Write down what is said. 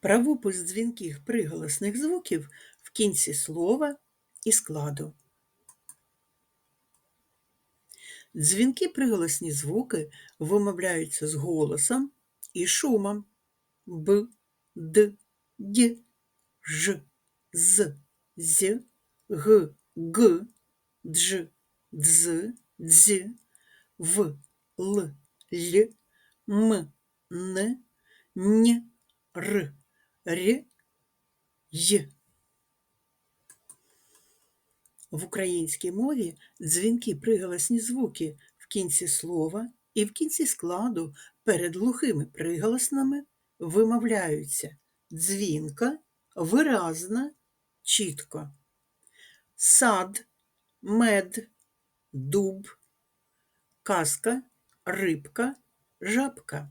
Правопис дзвінких приголосних звуків в кінці слова і складу. Дзвінки приголосні звуки вимовляються з голосом і шумом б, д, д, ж, з, з, г, г, дж, дз, дз, в, л, л, м, н, н, р, р, й. В українській мові дзвінки приголосні звуки в кінці слова і в кінці складу перед глухими приголосними вимовляються дзвінко, виразно, чітко. Сад, мед, дуб, казка, рибка, жабка.